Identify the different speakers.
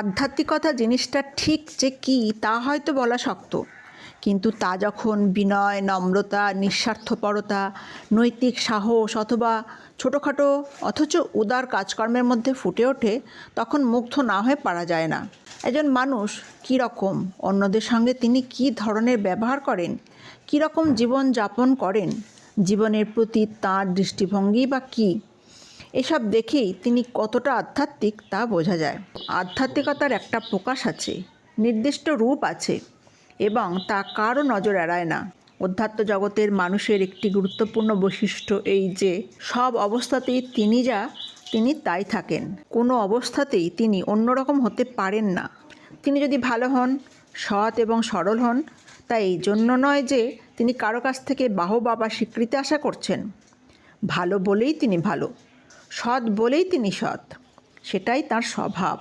Speaker 1: আধ্যাত্মিকতা জিনিসটা ঠিক যে কী, তা হয়তো বলা শক্ত। কিন্তু তা যখন বিনয়, নম্রতা, নিঃস্বার্থপরতা, নৈতিক সাহস অথবা ছোটোখাটো অথচ উদার কাজকর্মের মধ্যে ফুটে ওঠে, তখন মুগ্ধ না হয়ে পারা যায় না। একজন মানুষ কী রকম, অন্যদের সঙ্গে তিনি কী ধরনের ব্যবহার করেন, কী রকম জীবন যাপন করেন, জীবনের প্রতি তাঁর দৃষ্টিভঙ্গি বা কী? এসব দেখেই তিনি কতটা আধ্যাত্মিক তা বোঝা যায়। আধ্যাত্মিকতার একটা প্রকাশ আছে, নির্দিষ্ট রূপ আছে, এবং তা কারও নজর এড়ায় না। অধ্যাত্ম জগতের মানুষের একটি গুরুত্বপূর্ণ বৈশিষ্ট্য এই যে, সব অবস্থাতেই তিনি যা, তিনি তাই থাকেন। কোনো অবস্থাতেই তিনি অন্যরকম হতে পারেন না। তিনি যদি ভালো হন, সৎ এবং সরল হন, তা এই জন্য নয় যে, তিনি কারও কাছ থেকে বাহবা বা স্বীকৃতি আশা করছেন। ভালো বলেই তিনি ভালো। সৎ বলেই তিনি সৎ সেটাই তার স্বভাব।